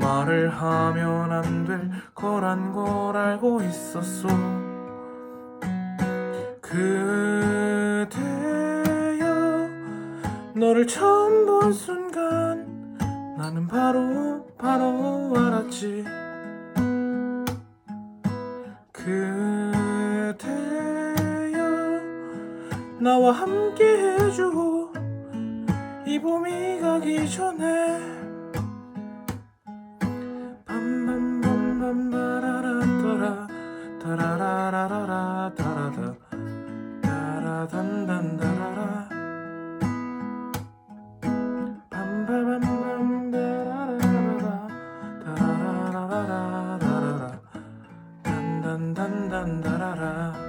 말을 하면 안 될 거란 걸 알고 있었어 그대여 너를 처음 본 순간 나는 바로 바로 알았지. 그대여 나와 함께 해주고 이 봄이 가기 전에 다라라라라 다라다 다라단단다라라 밤바밤밤 다라라라라 다라라라라 다라라 단단단단다라라.